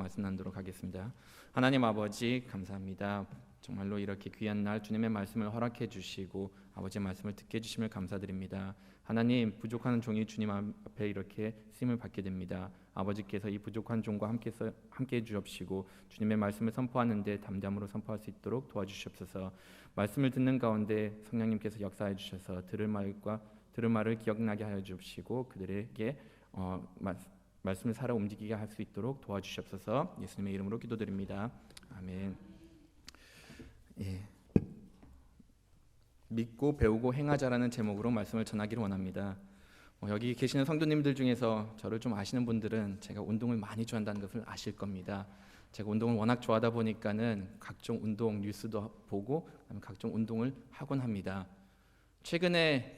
말씀 나누도록 하겠습니다. 하나님 아버지 감사합니다. 정말로 이렇게 귀한 날 주님의 말씀을 허락해 주시고 아버지의 말씀을 듣게 해 주심을 감사드립니다. 하나님 부족한 종이 주님 앞에 이렇게 쓰임을 받게 됩니다. 아버지께서 이 부족한 종과 함께 함께 해 주옵시고 주님의 말씀을 선포하는데 담담으로 선포할 수 있도록 도와주시옵소서. 말씀을 듣는 가운데 성령님께서 역사해 주셔서 들을 말과 들을 말을 기억나게 하여 주옵시고 그들에게 어, 말, 말씀을 살아 움직이게 할 수 있도록 도와주시옵소서. 예수님의 이름으로 기도드립니다. 아멘. 예. 믿고 배우고 행하자라는 제목으로 말씀을 전하기를 원합니다. 어, 여기 계시는 성도님들 중에서 저를 좀 아시는 분들은 제가 운동을 많이 좋아한다는 것을 아실 겁니다. 제가 운동을 워낙 좋아하다 보니까는 각종 운동 뉴스도 보고 각종 운동을 하곤 합니다. 최근에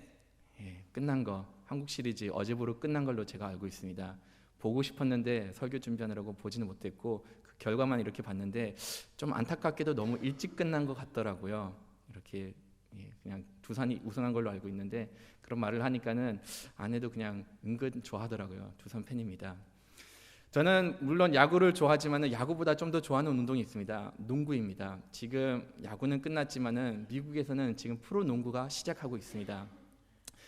예, 끝난 거 한국 시리즈 어제부로 끝난 걸로 제가 알고 있습니다. 보고 싶었는데 설교 준비하느라고 보지는 못했고 그 결과만 이렇게 봤는데 좀 안타깝게도 너무 일찍 끝난 것 같더라고요. 이렇게 예, 그냥 두산이 우승한 걸로 알고 있는데 그런 말을 하니까는 아내도 그냥 은근 좋아하더라고요. 두산 팬입니다. 저는 물론 야구를 좋아하지만 야구보다 좀 더 좋아하는 운동이 있습니다. 농구입니다. 지금 야구는 끝났지만은 미국에서는 지금 프로 농구가 시작하고 있습니다.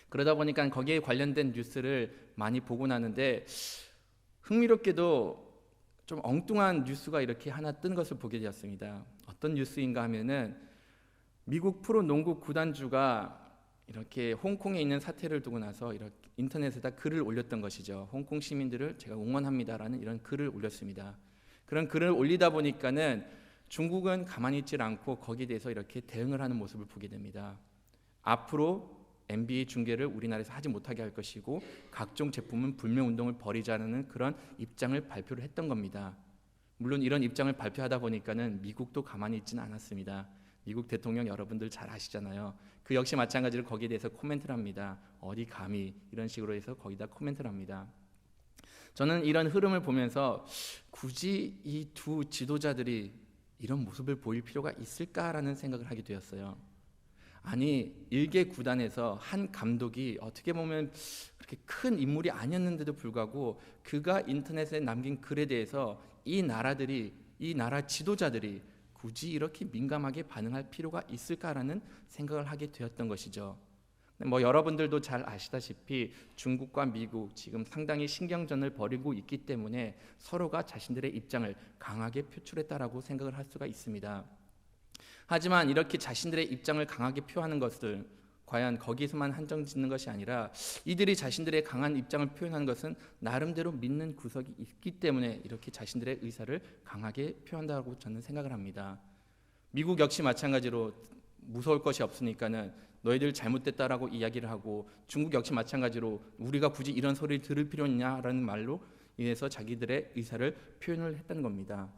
그러다 보니까 거기에 관련된 뉴스를 많이 보고 나는데 흥미롭게도 좀 엉뚱한 뉴스가 이렇게 하나 뜬 것을 보게 되었습니다. 어떤 뉴스인가 하면은 미국 프로 농구 구단주가 이렇게 홍콩에 있는 사태를 두고 나서 이렇게 인터넷에다 글을 올렸던 것이죠. 홍콩 시민들을 제가 응원합니다라는 이런 글을 올렸습니다. 그런 글을 올리다 보니까는 중국은 가만히 있질 않고 거기에 대해서 이렇게 대응을 하는 모습을 보게 됩니다. 앞으로 NBA 중계를 우리나라에서 하지 못하게 할 것이고 각종 제품은 불매 운동을 벌이자는 그런 입장을 발표를 했던 겁니다. 물론 이런 입장을 발표하다 보니까는 미국도 가만히 있지는 않았습니다. 미국 대통령 여러분들 잘 아시잖아요. 그 역시 마찬가지로 거기에 대해서 코멘트를 합니다. 어디 감히 이런 식으로 해서 거기다 코멘트를 합니다. 저는 이런 흐름을 보면서 굳이 이 두 지도자들이 이런 모습을 보일 필요가 있을까라는 생각을 하게 되었어요. 아니 일개 구단에서 한 감독이 어떻게 보면 그렇게 큰 인물이 아니었는데도 불구하고 그가 인터넷에 남긴 글에 대해서 이 나라들이 이 나라 지도자들이 굳이 이렇게 민감하게 반응할 필요가 있을까라는 생각을 하게 되었던 것이죠. 뭐 여러분들도 잘 아시다시피 중국과 미국 지금 상당히 신경전을 벌이고 있기 때문에 서로가 자신들의 입장을 강하게 표출했다라고 생각을 할 수가 있습니다. 하지만 이렇게 자신들의 입장을 강하게 표하는 것을 과연 거기서만 한정 짓는 것이 아니라 이들이 자신들의 강한 입장을 표현하는 것은 나름대로 믿는 구석이 있기 때문에 이렇게 자신들의 의사를 강하게 표한다고 저는 생각을 합니다. 미국 역시 마찬가지로 무서울 것이 없으니까는 너희들 잘못됐다라고 이야기를 하고 중국 역시 마찬가지로 우리가 굳이 이런 소리를 들을 필요 있냐라는 말로 인해서 자기들의 의사를 표현을 했다는 겁니다.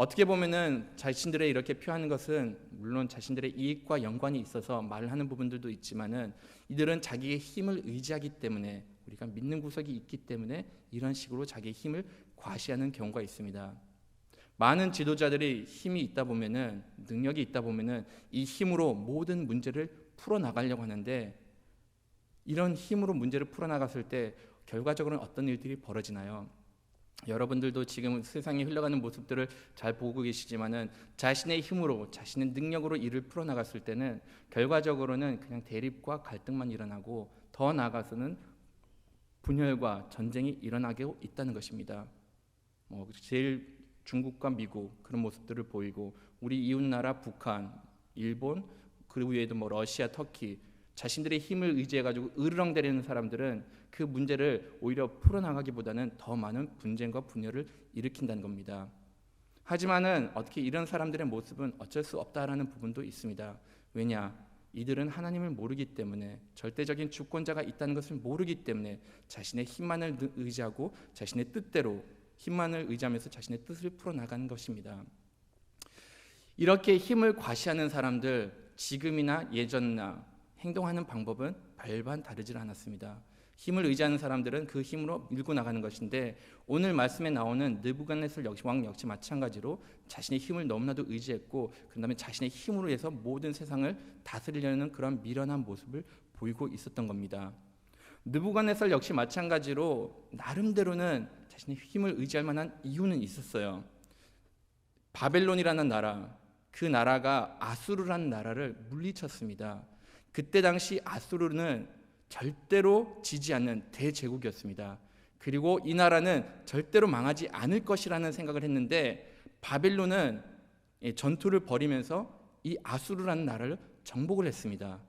어떻게 보면은 자신들의 이렇게 표하는 것은 물론 자신들의 이익과 연관이 있어서 말하는 부분들도 있지만은 이들은 자기의 힘을 의지하기 때문에 우리가 믿는 구석이 있기 때문에 이런 식으로 자기의 힘을 과시하는 경우가 있습니다. 많은 지도자들이 힘이 있다 보면은 능력이 있다 보면은 이 힘으로 모든 문제를 풀어 나가려고 하는데 이런 힘으로 문제를 풀어 나갔을 때 결과적으로는 어떤 일들이 벌어지나요? 여러분들도 지금 세상이 흘러가는 모습들을 잘 보고 계시지만은 자신의 힘으로 자신의 능력으로 일을 풀어 나갔을 때는 결과적으로는 그냥 대립과 갈등만 일어나고 더 나아가서는 분열과 전쟁이 일어나게 있다는 것입니다. 뭐 제일 중국과 미국 그런 모습들을 보이고 우리 이웃 나라 북한, 일본 그 위에도 뭐 러시아, 터키 자신들의 힘을 의지해 가지고 으르렁대리는 사람들은 그 문제를 오히려 풀어나가기보다는 더 많은 분쟁과 분열을 일으킨다는 겁니다. 하지만은 어떻게 이런 사람들의 모습은 어쩔 수 없다라는 부분도 있습니다. 왜냐? 이들은 하나님을 모르기 때문에 절대적인 주권자가 있다는 것을 모르기 때문에 자신의 힘만을 의지하고 자신의 뜻대로 힘만을 의지하면서 자신의 뜻을 풀어 나가는 것입니다. 이렇게 힘을 과시하는 사람들 지금이나 예전나 행동하는 방법은 별반 다르질 않았습니다. 힘을 의지하는 사람들은 그 힘으로 밀고 나가는 것인데 오늘 말씀에 나오는 느부갓네살 역시 왕 역시 마찬가지로 자신의 힘을 너무나도 의지했고 그다음에 자신의 힘으로 해서 모든 세상을 다스리려는 그런 미련한 모습을 보이고 있었던 겁니다. 느부갓네살 역시 마찬가지로 나름대로는 자신의 힘을 의지할 만한 이유는 있었어요. 바벨론이라는 나라, 그 나라가 아수르라는 나라를 물리쳤습니다. 그때 당시 아수르는 절대로 지지 않는 대제국이었습니다. 그리고 이 나라는 절대로 망하지 않을 것이라는 생각을 했는데 바벨론은 전투를 벌이면서 이 아수르라는 나라를 정복을 했습니다.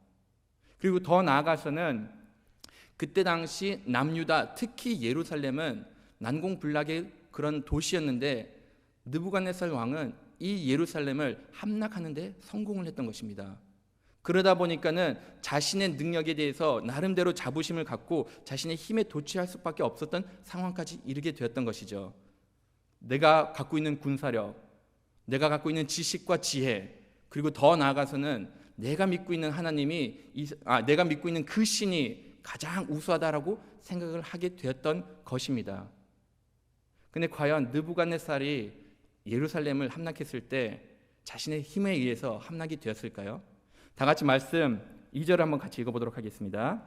그리고 더 나아가서는 그때 당시 남유다 특히 예루살렘은 난공불락의 그런 도시였는데 느부갓네살 왕은 이 예루살렘을 함락하는 데 성공을 했던 것입니다. 그러다 보니까는 자신의 능력에 대해서 나름대로 자부심을 갖고 자신의 힘에 도취할 수밖에 없었던 상황까지 이르게 되었던 것이죠. 내가 갖고 있는 군사력, 내가 갖고 있는 지식과 지혜, 그리고 더 나아가서는 내가 믿고 있는 하나님이 아 내가 믿고 있는 그 신이 가장 우수하다라고 생각을 하게 되었던 것입니다. 근데 과연 느부갓네살이 예루살렘을 함락했을 때 자신의 힘에 의해서 함락이 되었을까요? 다 같이 말씀 2절 한번 같이 읽어보도록 하겠습니다.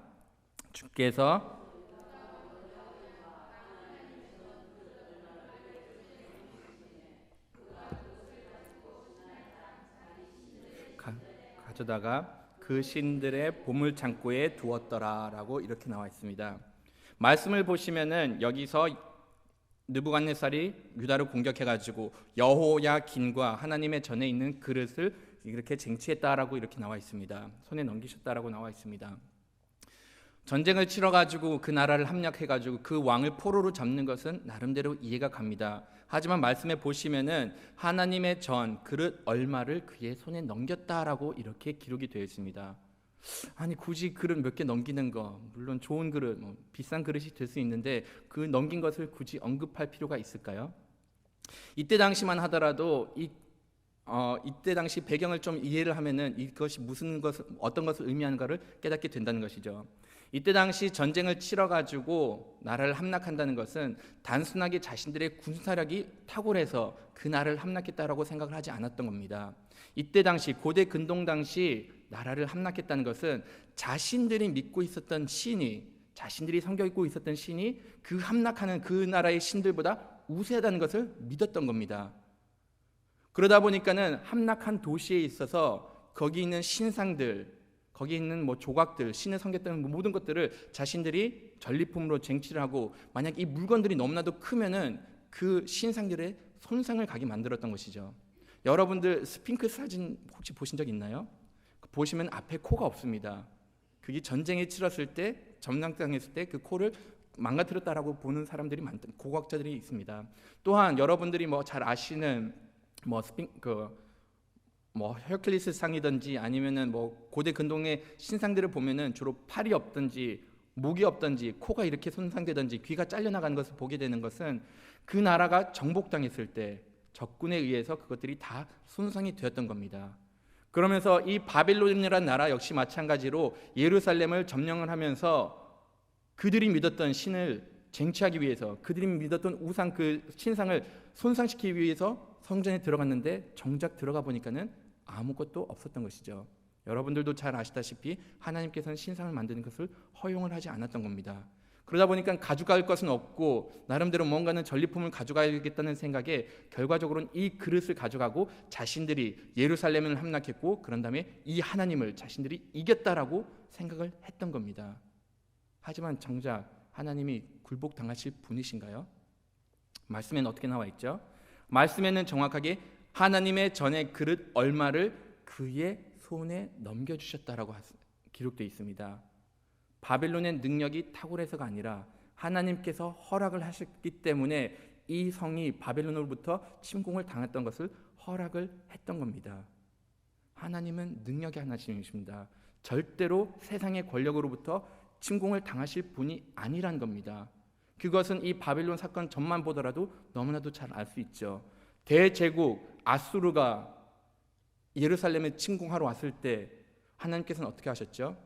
주께서 가, 가져다가 그 신들의 보물 창고에 두었더라라고 이렇게 나와 있습니다. 말씀을 보시면은 여기서 느부갓네살이 유다를 공격해 가지고 여호야긴과 하나님의 전에 있는 그릇을 이렇게 쟁취했다라고 이렇게 나와 있습니다. 손에 넘기셨다라고 나와 있습니다. 전쟁을 치러 가지고 그 나라를 함락해 가지고 그 왕을 포로로 잡는 것은 나름대로 이해가 갑니다. 하지만 말씀에 보시면은 하나님의 전 그릇 얼마를 그의 손에 넘겼다라고 이렇게 기록이 되어 있습니다. 아니 굳이 그릇 몇 개 넘기는 거 물론 좋은 그릇 뭐 비싼 그릇이 될 수 있는데 그 넘긴 것을 굳이 언급할 필요가 있을까요? 이때 당시만 하더라도 이 어, 이때 당시 배경을 좀 이해를 하면은 이것이 무슨 것 어떤 것을 의미하는가를 깨닫게 된다는 것이죠. 이때 당시 전쟁을 치러 가지고 나라를 함락한다는 것은 단순하게 자신들의 군사력이 탁월해서 그 나라를 함락했다라고 생각을 하지 않았던 겁니다. 이때 당시 고대 근동 당시 나라를 함락했다는 것은 자신들이 믿고 있었던 신이 자신들이 섬겨 있고 있었던 신이 그 함락하는 그 나라의 신들보다 우세하다는 것을 믿었던 겁니다. 그러다 보니까는 함락한 도시에 있어서 거기 있는 신상들, 거기 있는 뭐 조각들, 신을 섬겼던 모든 것들을 자신들이 전리품으로 쟁취를 하고 만약 이 물건들이 너무나도 크면은 그 신상들의 손상을 가게 만들었던 것이죠. 여러분들 스핑크 사진 혹시 보신 적 있나요? 보시면 앞에 코가 없습니다. 그게 전쟁에 치렀을 때 점령당했을 때 그 코를 망가뜨렸다라고 보는 사람들이 많 고고학자들이 있습니다. 또한 여러분들이 뭐 잘 아시는 뭐 스핑 그뭐 헤클리스 상이든지 아니면은 뭐 고대 근동의 신상들을 보면은 주로 팔이 없든지 목이 없든지 코가 이렇게 손상되든지 귀가 잘려나가는 것을 보게 되는 것은 그 나라가 정복당했을 때 적군에 의해서 그것들이 다 손상이 되었던 겁니다. 그러면서 이 바빌론이라는 나라 역시 마찬가지로 예루살렘을 점령을 하면서 그들이 믿었던 신을 쟁취하기 위해서 그들이 믿었던 우상 그 신상을 손상시키기 위해서 성전에 들어갔는데 정작 들어가 보니까는 아무것도 없었던 것이죠. 여러분들도 잘 아시다시피 하나님께서는 신상을 만드는 것을 허용을 하지 않았던 겁니다. 그러다 보니까 가져갈 것은 없고 나름대로 뭔가는 전리품을 가져가야겠다는 생각에 결과적으로는 이 그릇을 가져가고 자신들이 예루살렘을 함락했고 그런 다음에 이 하나님을 자신들이 이겼다라고 생각을 했던 겁니다. 하지만 정작 하나님이 굴복당하실 분이신가요? 말씀에는 어떻게 나와 있죠? 말씀에는 정확하게 하나님의 전의 그릇 얼마를 그의 손에 넘겨 주셨다라고 기록되어 있습니다. 바벨론의 능력이 탁월해서가 아니라 하나님께서 허락을 하셨기 때문에 이 성이 바벨론으로부터 침공을 당했던 것을 허락을 했던 겁니다. 하나님은 능력의 하나님이십니다. 절대로 세상의 권력으로부터 침공을 당하실 분이 아니란 겁니다. 그것은 이 바벨론 사건 전만 보더라도 너무나도 잘 알 수 있죠. 대제국 아수르가 예루살렘에 침공하러 왔을 때 하나님께서는 어떻게 하셨죠?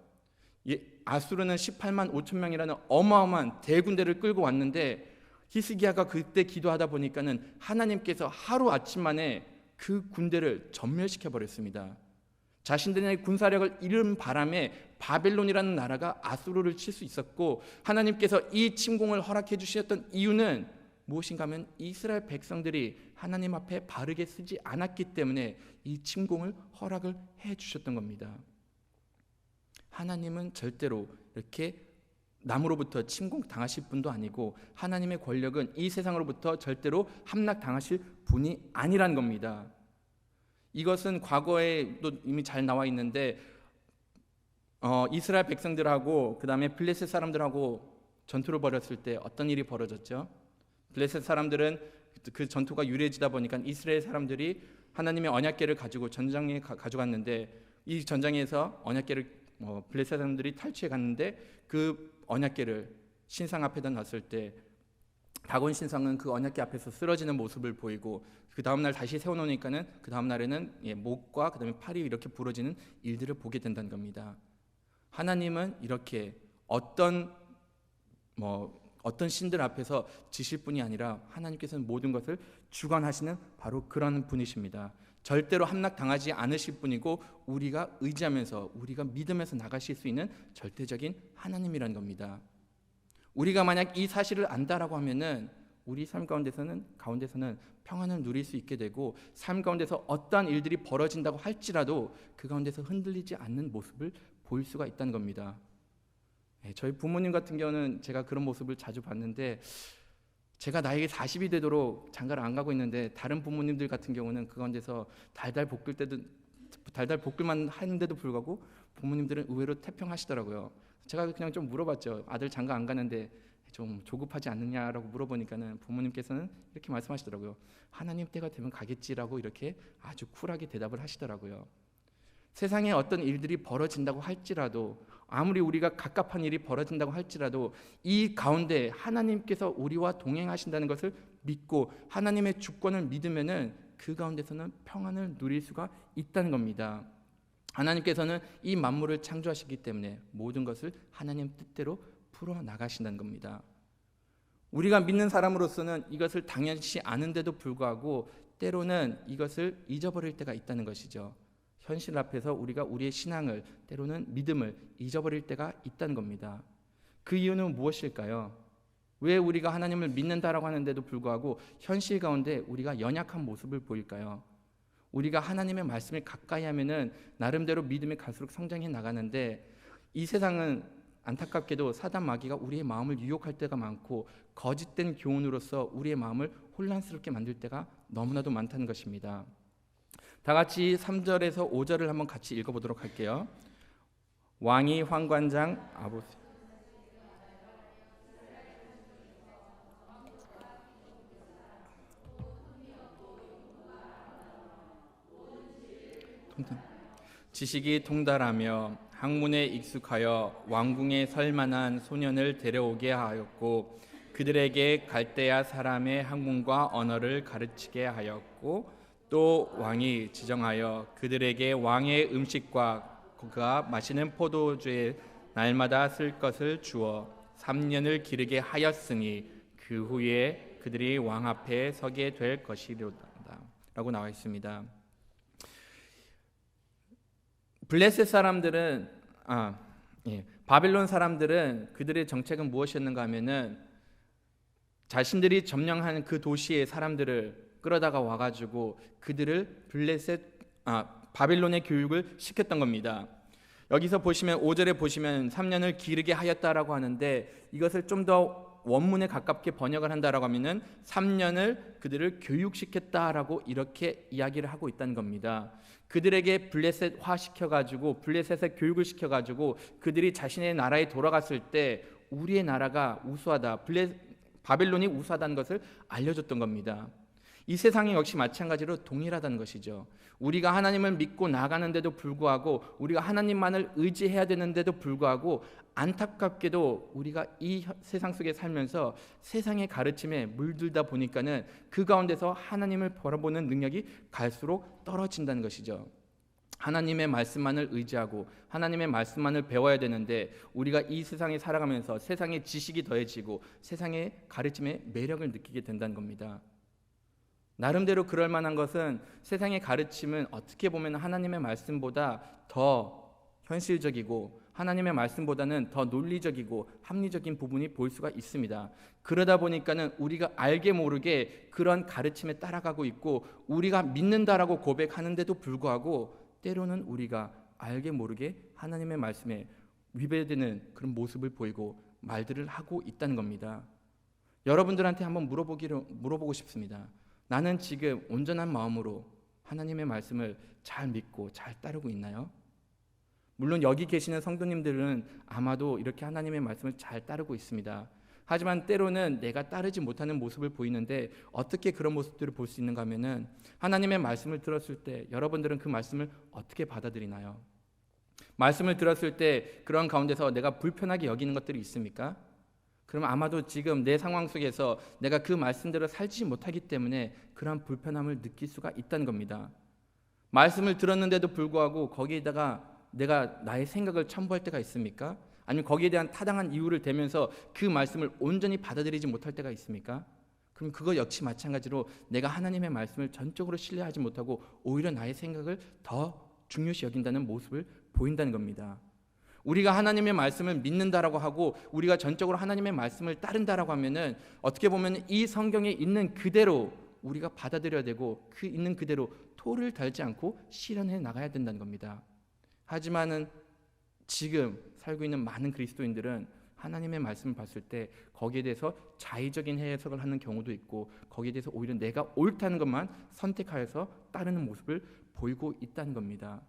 예, 아수르는 18만 5천 명이라는 어마어마한 대군대를 끌고 왔는데 히스기야가 그때 기도하다 보니까는 하나님께서 하루 아침 만에 그 군대를 전멸시켜 버렸습니다. 자신들의 군사력을 잃은 바람에 바벨론이라는 나라가 아수르를 칠 수 있었고 하나님께서 이 침공을 허락해 주셨던 이유는 무엇인가 하면 이스라엘 백성들이 하나님 앞에 바르게 쓰지 않았기 때문에 이 침공을 허락을 해 주셨던 겁니다. 하나님은 절대로 이렇게 남으로부터 침공 당하실 분도 아니고 하나님의 권력은 이 세상으로부터 절대로 함락 당하실 분이 아니란 겁니다. 이것은 과거에도 이미 잘 나와 있는데 어, 이스라엘 백성들하고 그 다음에 블레셋 사람들하고 전투를 벌였을 때 어떤 일이 벌어졌죠? 블레셋 사람들은 그 전투가 유리해지다 보니까 이스라엘 사람들이 하나님의 언약궤를 가지고 전장에 가, 가져갔는데 이 전장에서 언약궤를 어, 블레셋 사람들이 탈취해 갔는데 그 언약궤를 신상 앞에다 놨을 때 다곤 신상은 그 언약궤 앞에서 쓰러지는 모습을 보이고 그 다음 날 다시 세워놓으니까는 그 다음 날에는 예, 목과 그다음에 팔이 이렇게 부러지는 일들을 보게 된다는 겁니다. 하나님은 이렇게 어떤 뭐 어떤 신들 앞에서 지실 분이 아니라 하나님께서는 모든 것을 주관하시는 바로 그런 분이십니다. 절대로 함락 당하지 않으실 분이고 우리가 의지하면서 우리가 믿으면서 나가실 수 있는 절대적인 하나님이라는 겁니다. 우리가 만약 이 사실을 안다라고 하면은 우리 삶 가운데서는 가운데서는 평안을 누릴 수 있게 되고 삶 가운데서 어떠한 일들이 벌어진다고 할지라도 그 가운데서 흔들리지 않는 모습을 보일 수가 있다는 겁니다. 네, 저희 부모님 같은 경우는 제가 그런 모습을 자주 봤는데 제가 나이가 40이 되도록 장가를 안 가고 있는데 다른 부모님들 같은 경우는 그 가운데서 달달 볶을 때도 달달 볶을만 하는데도 불구하고 부모님들은 의외로 태평하시더라고요. 제가 그냥 좀 물어봤죠. 아들 장가 안 가는데 좀 조급하지 않느냐라고 물어보니까는 부모님께서는 이렇게 말씀하시더라고요. 하나님 때가 되면 가겠지라고 이렇게 아주 쿨하게 대답을 하시더라고요. 세상에 어떤 일들이 벌어진다고 할지라도 아무리 우리가 갑갑한 일이 벌어진다고 할지라도 이 가운데 하나님께서 우리와 동행하신다는 것을 믿고 하나님의 주권을 믿으면은 그 가운데서는 평안을 누릴 수가 있다는 겁니다. 하나님께서는 이 만물을 창조하시기 때문에 모든 것을 하나님 뜻대로 풀어 나가신다는 겁니다. 우리가 믿는 사람으로서는 이것을 당연시 아는데도 불구하고 때로는 이것을 잊어버릴 때가 있다는 것이죠. 현실 앞에서 우리가 우리의 신앙을 때로는 믿음을 잊어버릴 때가 있다는 겁니다. 그 이유는 무엇일까요? 왜 우리가 하나님을 믿는다라고 하는데도 불구하고 현실 가운데 우리가 연약한 모습을 보일까요? 우리가 하나님의 말씀을 가까이 하면은 나름대로 믿음이 갈수록 성장해 나가는데 이 세상은 안타깝게도 사단 마귀가 우리의 마음을 유혹할 때가 많고 거짓된 교훈으로서 우리의 마음을 혼란스럽게 만들 때가 너무나도 많다는 것입니다. 다 같이 3절에서 5절을 한번 같이 읽어 보도록 할게요. 왕이 황관장 아버지 지식이 통달하며 학문에 익숙하여 왕궁에 설 만한 소년을 데려오게 하였고 그들에게 갈대아 사람의 학문과 언어를 가르치게 하였고 또 왕이 지정하여 그들에게 왕의 음식과 그가 마시는 포도주에 날마다 쓸 것을 주어 3년을 기르게 하였으니 그 후에 그들이 왕 앞에 서게 될 것이로다 라고 나와 있습니다. 블레셋 사람들은 아, 예, 바빌론 사람들은 그들의 정책은 무엇이었는가 하면은 자신들이 점령한 그 도시의 사람들을 끌어다가 와가지고 그들을 블레셋 아, 바빌론의 교육을 시켰던 겁니다. 여기서 보시면 5절에 보시면 3년을 기르게 하였다라고 하는데 이것을 좀 더 원문에 가깝게 번역을 한다라고 하면은 3년을 그들을 교육시켰다라고 이렇게 이야기를 하고 있다는 겁니다. 그들에게 블레셋화 시켜가지고 블레셋에 교육을 시켜가지고 그들이 자신의 나라에 돌아갔을 때 우리의 나라가 우수하다, 블레, 바벨론이 우수하다는 것을 알려줬던 겁니다. 이 세상이 역시 마찬가지로 동일하다는 것이죠. 우리가 하나님을 믿고 나가는데도 불구하고 우리가 하나님만을 의지해야 되는데도 불구하고 안타깝게도 우리가 이 세상 속에 살면서 세상의 가르침에 물들다 보니까는 그 가운데서 하나님을 바라보는 능력이 갈수록 떨어진다는 것이죠. 하나님의 말씀만을 의지하고 하나님의 말씀만을 배워야 되는데 우리가 이 세상에 살아가면서 세상의 지식이 더해지고 세상의 가르침에 매력을 느끼게 된다는 겁니다. 나름대로 그럴 만한 것은 세상의 가르침은 어떻게 보면 하나님의 말씀보다 더 현실적이고 하나님의 말씀보다는 더 논리적이고 합리적인 부분이 보일 수가 있습니다. 그러다 보니까는 우리가 알게 모르게 그런 가르침에 따라가고 있고 우리가 믿는다라고 고백하는데도 불구하고 때로는 우리가 알게 모르게 하나님의 말씀에 위배되는 그런 모습을 보이고 말들을 하고 있다는 겁니다. 여러분들한테 한번 물어보기를 물어보고 싶습니다. 나는 지금 온전한 마음으로 하나님의 말씀을 잘 믿고 잘 따르고 있나요? 물론 여기 계시는 성도님들은 아마도 이렇게 하나님의 말씀을 잘 따르고 있습니다. 하지만 때로는 내가 따르지 못하는 모습을 보이는데 어떻게 그런 모습들을 볼 수 있는가 하면은 하나님의 말씀을 들었을 때 여러분들은 그 말씀을 어떻게 받아들이나요? 말씀을 들었을 때 그런 가운데서 내가 불편하게 여기는 것들이 있습니까? 그러면 아마도 지금 내 상황 속에서 내가 그 말씀대로 살지 못하기 때문에 그러한 불편함을 느낄 수가 있다는 겁니다. 말씀을 들었는데도 불구하고 거기에다가 내가 나의 생각을 첨부할 때가 있습니까? 아니면 거기에 대한 타당한 이유를 대면서 그 말씀을 온전히 받아들이지 못할 때가 있습니까? 그럼 그거 역시 마찬가지로 내가 하나님의 말씀을 전적으로 신뢰하지 못하고 오히려 나의 생각을 더 중요시 여긴다는 모습을 보인다는 겁니다. 우리가 하나님의 말씀을 믿는다라고 하고 우리가 전적으로 하나님의 말씀을 따른다라고 하면은 어떻게 보면 이 성경에 있는 그대로 우리가 받아들여야 되고 그 있는 그대로 토를 달지 않고 실현해 나가야 된다는 겁니다. 하지만은 지금 살고 있는 많은 그리스도인들은 하나님의 말씀을 봤을 때 거기에 대해서 자의적인 해석을 하는 경우도 있고 거기에 대해서 오히려 내가 옳다는 것만 선택하여서 따르는 모습을 보이고 있다는 겁니다.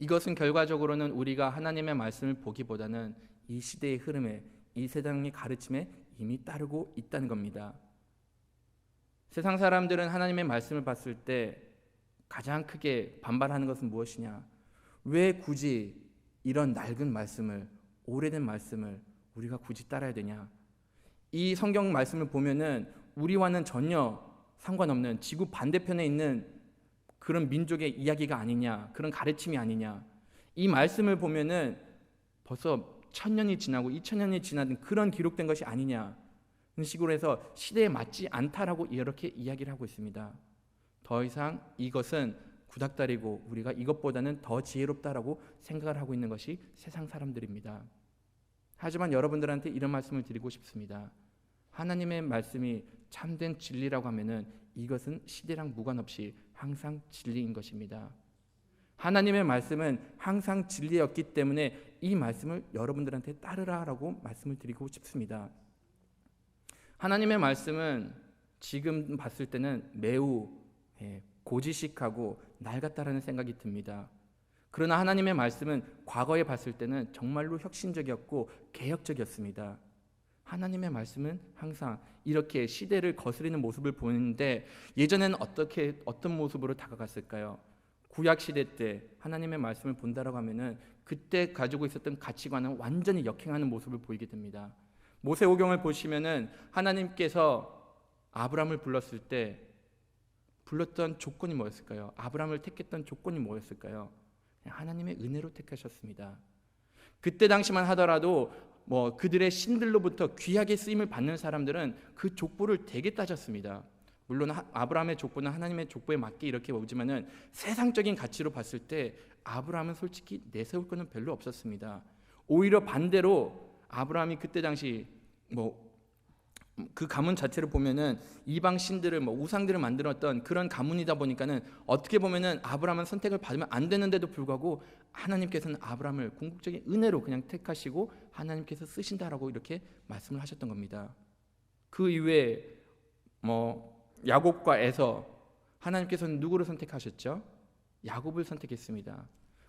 이것은 결과적으로는 우리가 하나님의 말씀을 보기보다는 이 시대의 흐름에 이 세상의 가르침에 이미 따르고 있다는 겁니다. 세상 사람들은 하나님의 말씀을 봤을 때 가장 크게 반발하는 것은 무엇이냐? 왜 굳이 이런 낡은 말씀을 오래된 말씀을 우리가 굳이 따라야 되냐? 이 성경 말씀을 보면은 우리와는 전혀 상관없는 지구 반대편에 있는 그런 민족의 이야기가 아니냐, 그런 가르침이 아니냐. 이 말씀을 보면은 벌써 천 년이 지나고 이천 년이 지난 그런 기록된 것이 아니냐. 그런 식으로 해서 시대에 맞지 않다라고 이렇게 이야기를 하고 있습니다. 더 이상 이것은 구닥다리고 우리가 이것보다는 더 지혜롭다라고 생각을 하고 있는 것이 세상 사람들입니다. 하지만 여러분들한테 이런 말씀을 드리고 싶습니다. 하나님의 말씀이 참된 진리라고 하면은 이것은 시대랑 무관없이 항상 진리인 것입니다. 하나님의 말씀은 항상 진리였기 때문에 이 말씀을 여러분들한테 따르라라고 말씀을 드리고 싶습니다. 하나님의 말씀은 지금 봤을 때는 매우 예, 고지식하고 낡았다라는 생각이 듭니다. 그러나 하나님의 말씀은 과거에 봤을 때는 정말로 혁신적이었고 개혁적이었습니다. 하나님의 말씀은 항상 이렇게 시대를 거스리는 모습을 보는데 예전에는 어떻게 어떤 모습으로 다가갔을까요? 구약 시대 때 하나님의 말씀을 본다라고 하면은 그때 가지고 있었던 가치관은 완전히 역행하는 모습을 보이게 됩니다. 모세오경을 보시면은 하나님께서 아브람을 불렀을 때 불렀던 조건이 뭐였을까요? 아브람을 택했던 조건이 뭐였을까요? 하나님의 은혜로 택하셨습니다. 그때 당시만 하더라도 뭐 그들의 신들로부터 귀하게 쓰임을 받는 사람들은 그 족보를 되게 따졌습니다. 물론 아브라함의 족보는 하나님의 족보에 맞게 이렇게 오지만은 세상적인 가치로 봤을 때 아브라함은 솔직히 내세울 거는 별로 없었습니다. 오히려 반대로 아브라함이 그때 당시 뭐 그 가문 자체를 보면은 이방 신들을 뭐 우상들을 만들었던 그런 가문이다 보니까는 어떻게 보면은 아브라함은 선택을 받으면 안 되는데도 불구하고 하나님께서는 아브라함을 궁극적인 은혜로 그냥 택하시고 하나님께서 쓰신다라고 이렇게 말씀을 하셨던 겁니다. 그 이후에 뭐 야곱과 에서 하나님께서는 누구를 선택하셨죠? 야곱을 선택했습니다.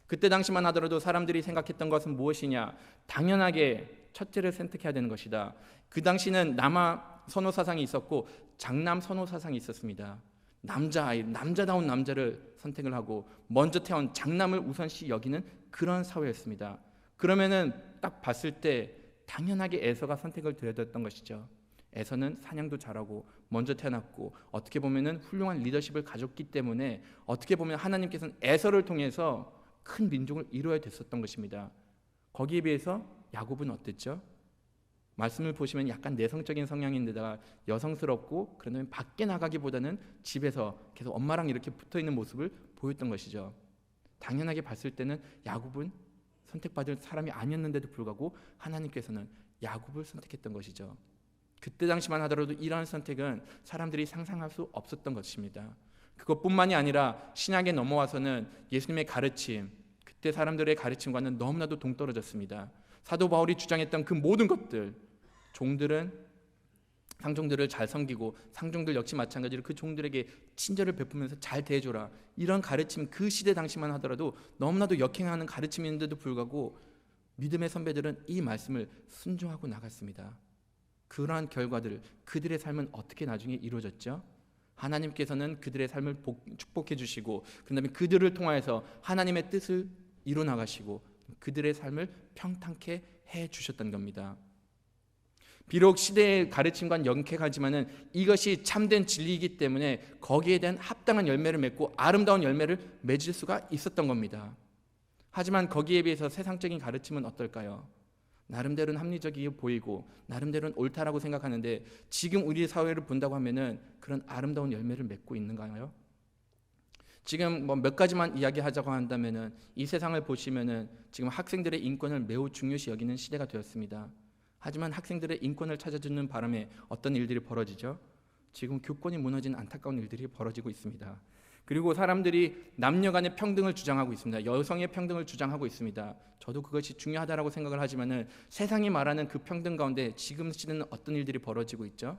그때 당시만 하더라도 사람들이 생각했던 것은 무엇이냐? 당연하게 첫째를 선택해야 되는 것이다. 그 당시는 남아 선호 사상이 있었고 장남 선호 사상이 있었습니다. 남자 아이, 남자다운 남자를 선택을 하고 먼저 태어난 장남을 우선시 여기는 그런 사회였습니다. 그러면은 딱 봤을 때 당연하게 에서가 선택을 드려야 됐던 것이죠. 에서는 사냥도 잘하고 먼저 태어났고 어떻게 보면은 훌륭한 리더십을 가졌기 때문에 어떻게 보면 하나님께서는 에서를 통해서 큰 민족을 이루어야 됐었던 것입니다. 거기에 비해서 야곱은 어땠죠? 말씀을 보시면 약간 내성적인 성향인데다가 여성스럽고 그러면 밖에 나가기보다는 집에서 계속 엄마랑 이렇게 붙어 있는 모습을 보였던 것이죠. 당연하게 봤을 때는 야곱은 선택받을 사람이 아니었는데도 불구하고 하나님께서는 야곱을 선택했던 것이죠. 그때 당시만 하더라도 이러한 선택은 사람들이 상상할 수 없었던 것입니다. 그것뿐만이 아니라 신약에 넘어와서는 예수님의 가르침, 그때 사람들의 가르침과는 너무나도 동떨어졌습니다. 사도 바울이 주장했던 그 모든 것들, 종들은 상종들을 잘 섬기고 상종들 역시 마찬가지로 그 종들에게 친절을 베푸면서 잘 대해줘라 이런 가르침 그 시대 당시만 하더라도 너무나도 역행하는 가르침인데도 불구하고 믿음의 선배들은 이 말씀을 순종하고 나갔습니다. 그러한 결과들 그들의 삶은 어떻게 나중에 이루어졌죠? 하나님께서는 그들의 삶을 복, 축복해 주시고 그다음에 그들을 통하여서 하나님의 뜻을 이뤄 나가시고 그들의 삶을 평탄케 해 주셨던 겁니다. 비록 시대의 가르침과는 연쾌하지만은 이것이 참된 진리이기 때문에 거기에 대한 합당한 열매를 맺고 아름다운 열매를 맺을 수가 있었던 겁니다. 하지만 거기에 비해서 세상적인 가르침은 어떨까요? 나름대로는 합리적이 보이고 나름대로는 옳다라고 생각하는데 지금 우리 사회를 본다고 하면은 그런 아름다운 열매를 맺고 있는가요? 지금 뭐 몇 가지만 이야기하자고 한다면은 이 세상을 보시면은 지금 학생들의 인권을 매우 중요시 여기는 시대가 되었습니다. 하지만 학생들의 인권을 찾아주는 바람에 어떤 일들이 벌어지죠? 지금 교권이 무너진 안타까운 일들이 벌어지고 있습니다. 그리고 사람들이 남녀 간의 평등을 주장하고 있습니다. 여성의 평등을 주장하고 있습니다. 저도 그것이 중요하다라고 생각을 하지만은 세상이 말하는 그 평등 가운데 지금 시대는 어떤 일들이 벌어지고 있죠?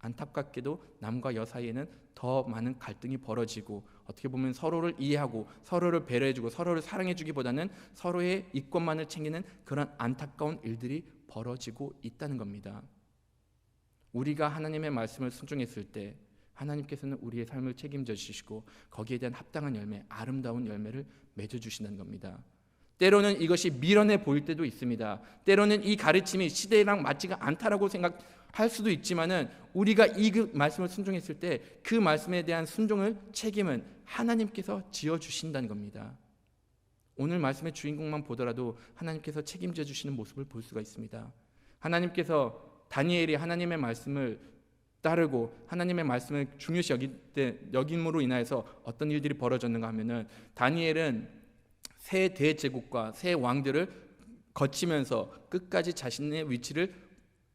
안타깝게도 남과 여 사이에는 더 많은 갈등이 벌어지고 어떻게 보면 서로를 이해하고 서로를 배려해주고 서로를 사랑해주기보다는 서로의 이권만을 챙기는 그런 안타까운 일들이 벌어지고 있다는 겁니다. 우리가 하나님의 말씀을 순종했을 때 하나님께서는 우리의 삶을 책임져 주시고 거기에 대한 합당한 열매, 아름다운 열매를 맺어 주신다는 겁니다. 때로는 이것이 미련해 보일 때도 있습니다. 때로는 이 가르침이 시대랑 맞지가 않다라고 생각 할 수도 있지만은 우리가 이 그 말씀을 순종했을 때 그 말씀에 대한 순종을 책임은 하나님께서 지어 주신다는 겁니다. 오늘 말씀의 주인공만 보더라도 하나님께서 책임져 주시는 모습을 볼 수가 있습니다. 하나님께서 다니엘이 하나님의 말씀을 따르고 하나님의 말씀을 중요시 때 여김으로 인하여서 어떤 일들이 벌어졌는가 하면은 다니엘은 새 대제국과 새 왕들을 거치면서 끝까지 자신의 위치를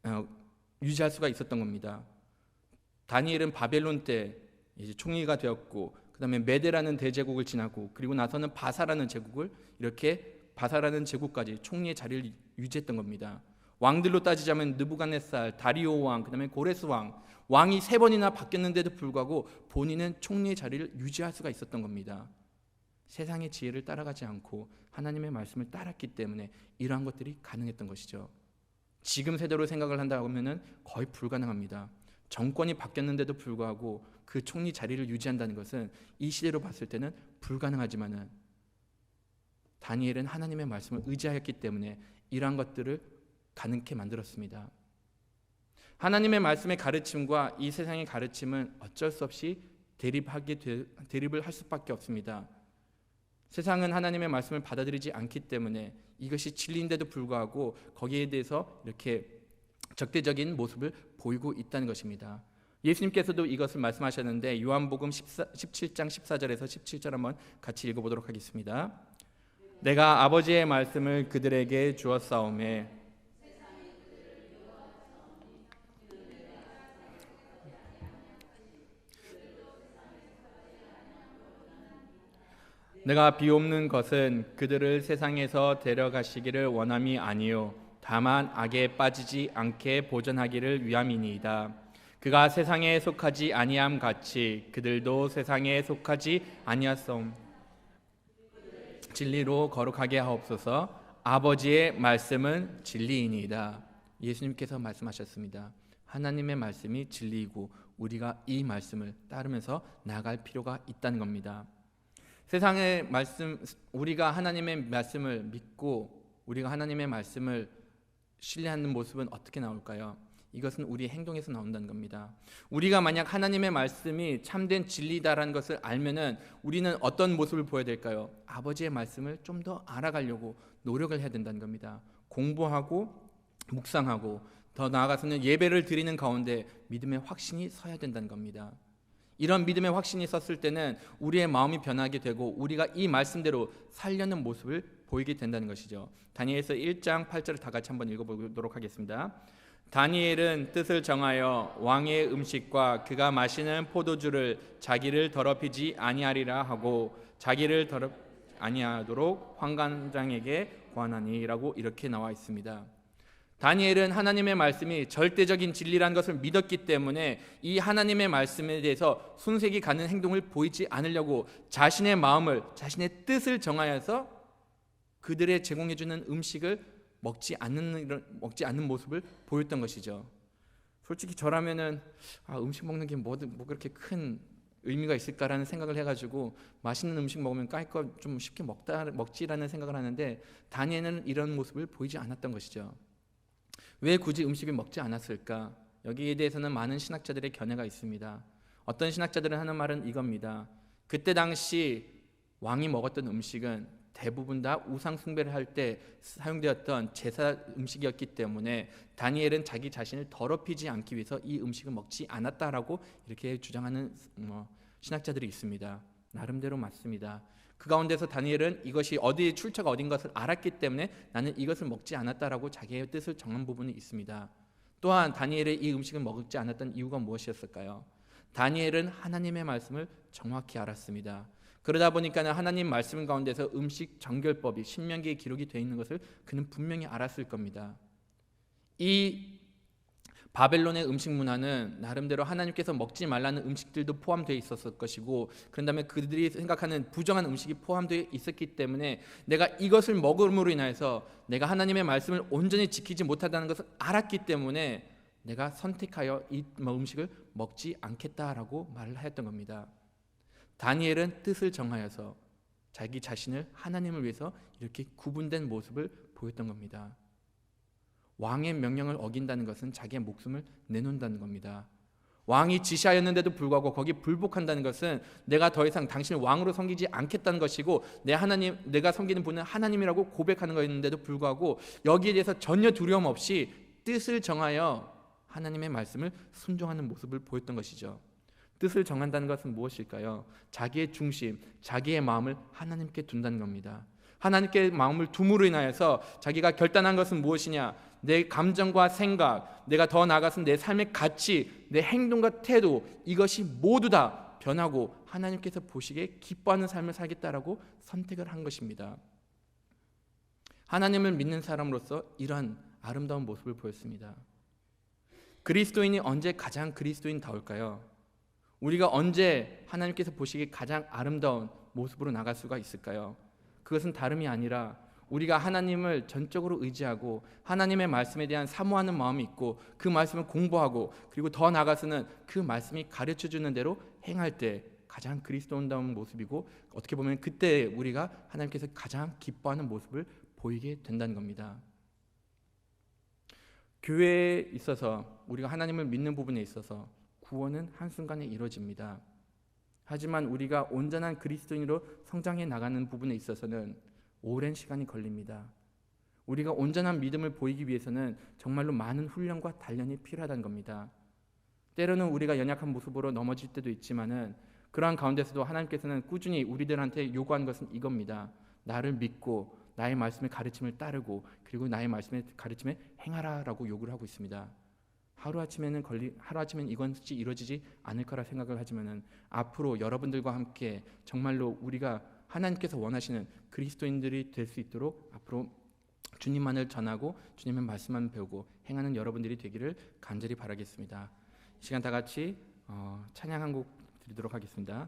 어, 유지할 수가 있었던 겁니다. 다니엘은 바벨론 때 이제 총리가 되었고 그다음에 메데라는 대제국을 지나고 그리고 나서는 바사라는 제국을 이렇게 바사라는 제국까지 총리의 자리를 유지했던 겁니다. 왕들로 따지자면 느부갓네살, 다리오 왕, 그다음에 고레스 왕, 왕이 세 번이나 바뀌었는데도 불구하고 본인은 총리의 자리를 유지할 수가 있었던 겁니다. 세상의 지혜를 따라가지 않고 하나님의 말씀을 따랐기 때문에 이러한 것들이 가능했던 것이죠. 지금 세대로 생각을 한다고 하면은 거의 불가능합니다. 정권이 바뀌었는데도 불구하고 그 총리 자리를 유지한다는 것은 이 시대로 봤을 때는 불가능하지만은 다니엘은 하나님의 말씀을 의지하였기 때문에 이러한 것들을 가능케 만들었습니다. 하나님의 말씀의 가르침과 이 세상의 가르침은 어쩔 수 없이 대립하게 되, 대립을 할 수밖에 없습니다. 세상은 하나님의 말씀을 받아들이지 않기 때문에 이것이 진리인데도 불구하고 거기에 대해서 이렇게 적대적인 모습을 보이고 있다는 것입니다. 예수님께서도 이것을 말씀하셨는데 요한복음 14, 17장 14절에서 17절 한번 같이 읽어보도록 하겠습니다. 내가 아버지의 말씀을 그들에게 주었사오매 내가 비옵는 것은 그들을 세상에서 데려가시기를 원함이 아니요 다만 악에 빠지지 않게 보전하기를 위함이니이다. 그가 세상에 속하지 아니함 같이 그들도 세상에 속하지 아니하som 진리로 거룩하게 하옵소서. 아버지의 말씀은 진리이니이다. 예수님께서 말씀하셨습니다. 하나님의 말씀이 진리이고 우리가 이 말씀을 따르면서 나갈 필요가 있다는 겁니다. 세상의 말씀 우리가 하나님의 말씀을 믿고 우리가 하나님의 말씀을 신뢰하는 모습은 어떻게 나올까요? 이것은 우리의 행동에서 나온다는 겁니다. 우리가 만약 하나님의 말씀이 참된 진리다라는 것을 알면은 우리는 어떤 모습을 보여야 될까요? 아버지의 말씀을 좀 더 알아가려고 노력을 해야 된다는 겁니다. 공부하고 묵상하고 더 나아가서는 예배를 드리는 가운데 믿음의 확신이 서야 된다는 겁니다. 이런 믿음의 확신이 있었을 때는 우리의 마음이 변하게 되고 우리가 이 말씀대로 살려는 모습을 보이게 된다는 것이죠. 다니엘서 1장 8절을 다 같이 한번 읽어보도록 하겠습니다. 다니엘은 뜻을 정하여 왕의 음식과 그가 마시는 포도주를 자기를 더럽히지 아니하리라 하고 자기를 더럽 아니하도록 황관장에게 권하니라고 이렇게 나와 있습니다. 다니엘은 하나님의 말씀이 절대적인 진리라는 것을 믿었기 때문에 이 하나님의 말씀에 대해서 순색이 가는 행동을 보이지 않으려고 자신의 마음을 자신의 뜻을 정하여서 그들의 제공해 주는 음식을 먹지 않는 먹지 않는 모습을 보였던 것이죠. 솔직히 저라면은 아, 음식 먹는 게뭐뭐 그렇게 큰 의미가 있을까라는 생각을 해가지고 맛있는 음식 먹으면 까이거 좀 쉽게 먹다 먹지라는 생각을 하는데 다니엘은 이런 모습을 보이지 않았던 것이죠. 왜 굳이 음식을 먹지 않았을까? 여기에 대해서는 많은 신학자들의 견해가 있습니다. 어떤 신학자들은 하는 말은 이겁니다. 그때 당시 왕이 먹었던 음식은 대부분 다 우상 숭배를 할 때 사용되었던 제사 음식이었기 때문에 다니엘은 자기 자신을 더럽히지 않기 위해서 이 음식을 먹지 않았다라고 이렇게 주장하는 뭐 신학자들이 있습니다. 나름대로 맞습니다. 그 가운데서 다니엘은 이것이 어디에 출처가 어딘 것을 알았기 때문에 나는 이것을 먹지 않았다라고 자기의 뜻을 정한 부분이 있습니다. 또한 다니엘의 이 음식을 먹지 않았던 이유가 무엇이었을까요? 다니엘은 하나님의 말씀을 정확히 알았습니다. 그러다 보니까 하나님 말씀 가운데서 음식 정결법이 신명기에 기록이 되어 있는 것을 그는 분명히 알았을 겁니다. 이 바벨론의 음식 문화는 나름대로 하나님께서 먹지 말라는 음식들도 포함되어 있었을 것이고 그런 다음에 그들이 생각하는 부정한 음식이 포함되어 있었기 때문에 내가 이것을 먹음으로 인하여서 내가 하나님의 말씀을 온전히 지키지 못한다는 것을 알았기 때문에 내가 선택하여 이 음식을 먹지 않겠다라고 말을 하였던 겁니다. 다니엘은 뜻을 정하여서 자기 자신을 하나님을 위해서 이렇게 구분된 모습을 보였던 겁니다. 왕의 명령을 어긴다는 것은 자기의 목숨을 내놓는다는 겁니다. 왕이 지시하였는데도 불구하고 거기 불복한다는 것은 내가 더 이상 당신을 왕으로 섬기지 않겠다는 것이고 내 하나님 내가 섬기는 분은 하나님이라고 고백하는 것인데도 불구하고 여기에 대해서 전혀 두려움 없이 뜻을 정하여 하나님의 말씀을 순종하는 모습을 보였던 것이죠. 뜻을 정한다는 것은 무엇일까요? 자기의 중심, 자기의 마음을 하나님께 둔다는 겁니다. 하나님께 마음을 둠으로 인하여서 자기가 결단한 것은 무엇이냐? 내 감정과 생각, 내가 더 나아가서 내 삶의 가치, 내 행동과 태도 이것이 모두 다 변하고 하나님께서 보시기에 기뻐하는 삶을 살겠다라고 선택을 한 것입니다. 하나님을 믿는 사람으로서 이러한 아름다운 모습을 보였습니다. 그리스도인이 언제 가장 그리스도인다울까요? 우리가 언제 하나님께서 보시기에 가장 아름다운 모습으로 나갈 수가 있을까요? 그것은 다름이 아니라 우리가 하나님을 전적으로 의지하고 하나님의 말씀에 대한 사모하는 마음이 있고 그 말씀을 공부하고 그리고 더 나아가서는 그 말씀이 가르쳐 주는 대로 행할 때 가장 그리스도인다운 모습이고 어떻게 보면 그때 우리가 하나님께서 가장 기뻐하는 모습을 보이게 된다는 겁니다. 교회에 있어서 우리가 하나님을 믿는 부분에 있어서 구원은 한순간에 이루어집니다. 하지만 우리가 온전한 그리스도인으로 성장해 나가는 부분에 있어서는 오랜 시간이 걸립니다. 우리가 온전한 믿음을 보이기 위해서는 정말로 많은 훈련과 단련이 필요하다는 겁니다. 때로는 우리가 연약한 모습으로 넘어질 때도 있지만은 그러한 가운데서도 하나님께서는 꾸준히 우리들한테 요구한 것은 이겁니다. 나를 믿고 나의 말씀의 가르침을 따르고 그리고 나의 말씀의 가르침에 행하라라고 요구를 하고 있습니다. 하루 아침에는 걸리 하루 아침엔 이것이 이루어지지 않을 거라 생각을 하지만은 앞으로 여러분들과 함께 정말로 우리가 하나님께서 원하시는 그리스도인들이 될 수 있도록 앞으로 주님만을 전하고 주님의 말씀만 배우고 행하는 여러분들이 되기를 간절히 바라겠습니다. 이 시간 다 같이 어, 찬양 한 곡 드리도록 하겠습니다.